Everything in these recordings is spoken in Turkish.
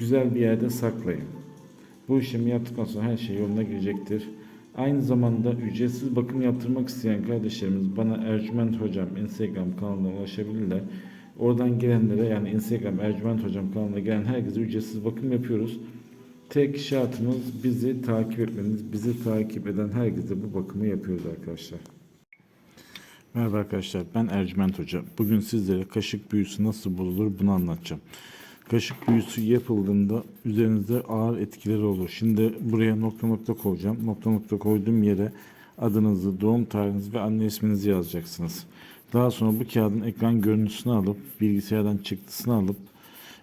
güzel bir yerde saklayın. Bu işlemi yaptıktan sonra her şey yoluna girecektir. Aynı zamanda ücretsiz bakım yaptırmak isteyen kardeşlerimiz bana Ercüment Hocam Instagram kanalına ulaşabilirler. Oradan gelenlere yani Instagram Ercüment Hocam kanalına gelen herkese ücretsiz bakım yapıyoruz. Tek şartımız bizi takip etmeniz. Bizi takip eden herkese bu bakımı yapıyoruz arkadaşlar. Merhaba arkadaşlar ben Ercüment Hoca. Bugün sizlere kaşık büyüsü nasıl bulunur bunu anlatacağım. Kaşık büyüsü yapıldığında üzerinizde ağır etkileri olur. Şimdi buraya nokta nokta koyacağım. Nokta nokta koyduğum yere adınızı, doğum tarihinizi ve anne isminizi yazacaksınız. Daha sonra bu kağıdın ekran görüntüsünü alıp bilgisayardan çıktısını alıp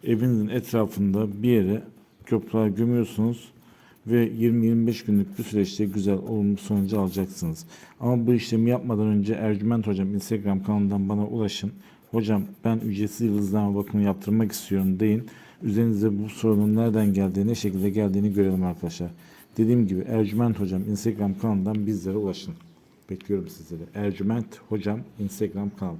evinizin etrafında bir yere toprağa gömüyorsunuz ve 20-25 günlük bir süreçte güzel olumlu sonucu alacaksınız. Ama bu işlemi yapmadan önce Ercüment Hocam Instagram kanalından bana ulaşın. Hocam ben ücretsiz yıldızlama bakımı yaptırmak istiyorum deyin. Üzerinizde bu sorunun nereden geldiği, ne şekilde geldiğini görelim arkadaşlar. Dediğim gibi Ercüment Hocam Instagram kanalından bizlere ulaşın. Bekliyorum sizleri. Ercüment Hocam Instagram kanalı.